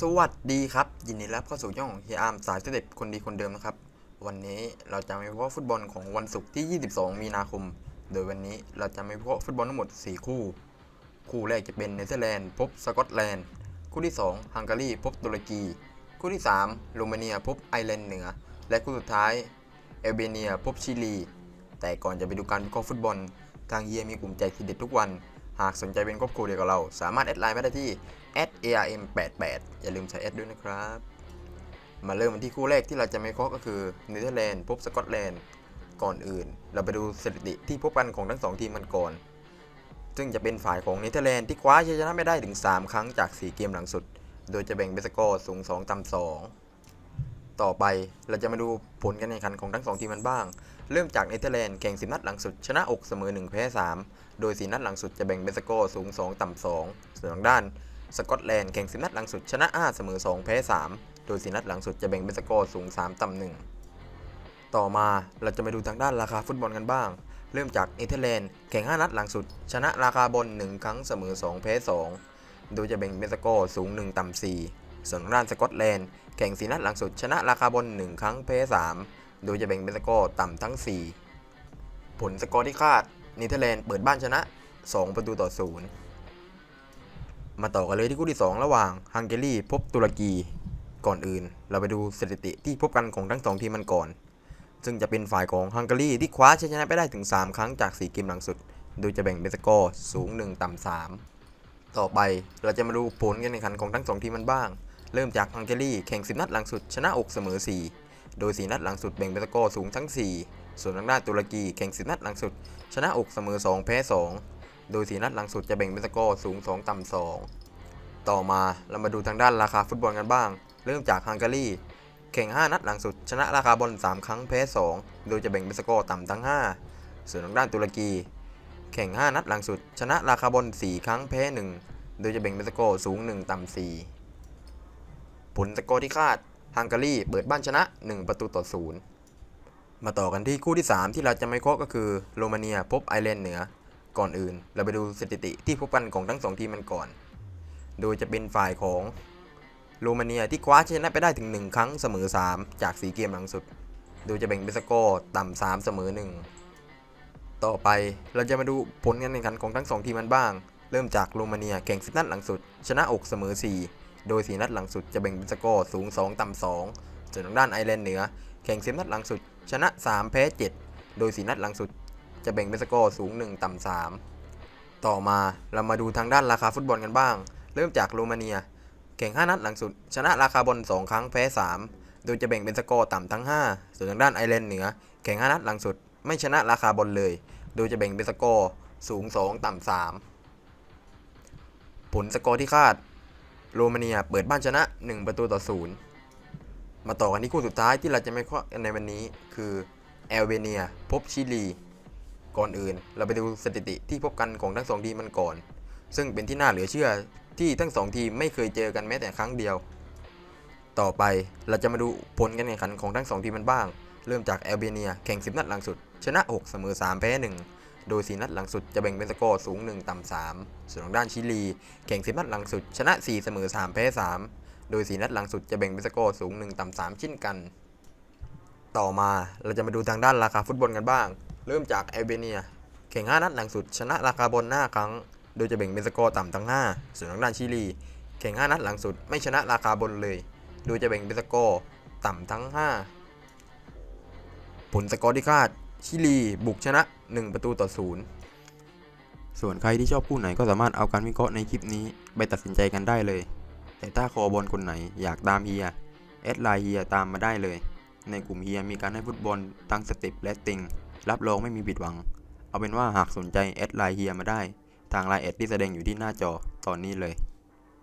สวัสดีครับ ยินดีรับเข้าสู่ช่องของเฮียอาร์มสายสเต็ปคนดีคนเดิมนะครับ วันนี้เราจะมาวิเคราะห์ฟุตบอลของวันศุกร์ที่ 22 มีนาคม โดยวันนี้เราจะมาวิเคราะห์ฟุตบอลทั้งหมด 4 คู่ คู่แรกจะเป็นเนเธอร์แลนด์พบสกอตแลนด์คู่ที่ 2 ฮังการีพบตุรกี คู่ที่ 3 โรมาเนียพบไอร์แลนด์เหนือ และคู่สุดท้ายเอลเบเนียพบชิลี แต่ก่อนจะไปดูการวิเคราะห์ฟุตบอลทางเฮียมีกลุ่มแจกทีเด็ดทุกวัน หากสนใจเป็นครอบครัวเดียวกับเรา สามารถแอดไลน์มาได้ที่ @arm88 อย่าลืมใช้แอดด้วยนะครับ มาเริ่มกันที่คู่แรกที่เราจะไม่เคาะก็คือเนเธอร์แลนด์พบสกอตแลนด์ก่อนอื่น เราไปดูสถิติที่พบกันของทั้งสองทีมมันก่อน ซึ่งจะเป็นฝ่ายของเนเธอร์แลนด์ที่คว้าชัยชนะไม่ได้ถึง 3 ครั้งจาก 4 เกมหลังสุด โดยจะแบ่งเป็นสกอร์สูง 2ต่ำ2ต่อไปเราจะมาดูผลการแข่งขันของทั้งสองทีมมันบ้าง เริ่มจากเนเธอร์แลนด์แข่ง10นัดหลังสุด ชนะอกเสมอ 1 แพ้ 3 โดย4นัดหลังสุดจะแบ่งเป็นสกอร์สูง 2 ต่ำ 2 ส่วนทางด้าน สกอตแลนด์แข่ง10นัดหลังสุด ชนะ 5 เสมอ 2 แพ้ 3 โดย4นัดหลังสุดจะแบ่งเป็นสกอร์สูง 3 ต่ำ 1 ต่อมาเราจะมาดูทางด้านราคาฟุตบอลกันบ้าง เริ่มจากเนเธอร์แลนด์แข่ง 5 นัดหลังสุด ชนะราคาบน 1 ครั้งเสมอ 2 แพ้ 2 โดยจะแบ่งเป็นสกอร์สูง 1 ต่ำ 4 ส่วนทางด้านสกอตแลนด์แข่ง4นัดหลังสุดชนะราคาบน 1 ครั้งแพ้ 3 โดยจะแบ่งเป็นสกอร์ต่ำทั้ง 4 ผลสกอร์ที่คาดเนเธอร์แลนด์เปิดบ้านชนะ 2 ประตูต่อ 0 มาต่อกันเลยที่คู่ที่ 2 ระหว่างฮังการีพบตุรกี ก่อนอื่น เราไปดูสถิติที่พบกันของทั้งสองทีมมันก่อน ซึ่งจะเป็นฝ่ายของฮังการีที่คว้าชัยชนะไปได้ถึง 3 ครั้งจาก 4 เกมหลังสุด โดยจะแบ่งเป็นสกอร์สูง 1 ต่ำ 3 ต่อไปเราจะมาดูผลการแข่งขันของทั้งสองทีมมันบ้าง เริ่มจากฮังการีแข่ง 10 นัดหลังสุดชนะอกเสมอ 4 โดย 4 นัดหลังสุดแบ่งเป็นสกอร์สูงทั้ง 4 ส่วนทางด้านตุรกีแข่ง 10 นัดหลังสุด ชนะอกเสมอ 2 แพ้ 2 โดย 4 นัดหลังสุดจะแบ่งเป็นสกอร์สูง 2 ต่ำ 2 ต่อมาเรามาดูทางด้านราคาฟุตบอลกันบ้าง เริ่มจากฮังการีแข่ง 5 นัดหลังสุด ชนะราคาบอล 3 ครั้งแพ้ 2 โดยจะแบ่งเป็นสกอร์ต่ำทั้ง 5 ส่วนทางด้านตุรกี แข่ง 5 นัดหลังสุด ชนะราคาบอล 4 ครั้งแพ้ 1 โดยจะแบ่งเป็นสกอร์สูง 1 ต่ำ 4 ผลสกอร์ที่คาด ฮังการีเปิดบ้านชนะ 1 ประตูต่อ0มาต่อกันที่คู่ที่ 3 ที่เราจะไม่เคาะก็คือโรมาเนียพบไอร์แลนด์เหนือก่อนอื่น เราไปดูสถิติที่พบกันของทั้งสองทีมมันก่อน โดยจะเป็นฝ่ายของโรมาเนียที่คว้าชนะไปได้ถึง 1 ครั้งเสมอ 3 จาก 4 เกมหลังสุด โดยจะแบ่งเป็นสกอร์ต่ำ3เสมอ 1 ต่อไปเราจะมาดูผลการแข่งขันของทั้งสองทีมมันบ้าง เริ่มจากโรมาเนียแข่ง10นัดหลังสุด ชนะอกเสมอ 4 โดย 4 นัดหลังสุดจะแบ่งเป็นสกอร์สูง 2 ต่ำ2ส่วนทางด้านไอร์แลนด์เหนือ แข่ง 10 นัดหลังสุด ชนะ 3 แพ้ 7 โดย 4 นัดหลังสุด จะแบ่งเป็นสกอร์สูง 1 ต่ำ3ต่อมาเรามาดูทางด้านราคาฟุตบอลกันบ้าง เริ่มจากโรมาเนีย แข่ง 5 นัดหลังสุด ชนะราคาบอล2 ครั้งแพ้ 3 โดยจะแบ่งเป็นสกอร์ต่ำทั้ง 5 ส่วนทางด้านไอร์แลนด์เหนือ แข่ง 5 นัดหลังสุด ไม่ชนะราคาบอลเลย โดยจะแบ่งเป็นสกอร์สูง 2 ต่ำ3ผลสกอร์ที่คาด โรมาเนียเปิดบ้านชนะ 1 ประตูต่อ0มาต่อกันที่คู่สุดท้ายที่เราจะไม่ข้อกันในวันนี้คือแอลเบเนียพบชิลี ก่อนอื่น เราไปดูสถิติที่พบกันของทั้งสองทีมมันก่อน ซึ่งเป็นที่น่าเหลือเชื่อที่ทั้งสองทีมไม่เคยเจอกันแม้แต่ครั้งเดียว ต่อไปเราจะมาดูผลการแข่งขันของทั้งสองทีมมันบ้าง เริ่มจากแอลเบเนียแข่ง 10 นัดหลังสุด ชนะ 6 เสมอ 3 แพ้ 1 โดย 4 นัดหลังสุดจะแบ่งเป็นสกอร์สูง 1 ต่ำ 3 ส่วนทางด้านชิลี แข่ง 10 นัดหลังสุด ชนะ 4 เสมอ 3 แพ้ 3 โดย 4 นัดหลังสุดจะแบ่งเป็นสกอร์สูง 1 ต่ำ 3 เช่นกัน ต่อมาเราจะมาดูทางด้านราคาฟุตบอลกันบ้าง เริ่มจากแอลเบเนีย แข่ง 5 นัดหลังสุด ชนะราคาบอล5ครั้ง โดยจะแบ่งเป็นสกอร์ต่ำทั้ง 5 ส่วนทางด้านชิลี แข่ง 5 นัดหลังสุดไม่ชนะราคาบนเลย โดยจะแบ่งเป็นสกอร์ต่ำทั้ง 5 ผลสกอร์ที่คาด ชิลี บุกชนะ 1 ประตูต่อ0ส่วนใครที่ชอบคู่ไหนก็สามารถเอาการวิเคราะห์ในคลิปนี้ ไปตัดสินใจกันได้เลย แต่ถ้าคอบอลคนไหนอยากตามเฮียแอดไลน์เฮียตามมาได้เลย ในกลุ่มเฮียมีการให้ฟุตบอลทั้งสเต็ปและติง รับรองไม่มีผิดหวัง เอาเป็นว่าหากสนใจแอดไลน์เฮียมาได้ ทางไลน์แอดที่แสดงอยู่ที่หน้าจอตอนนี้เลย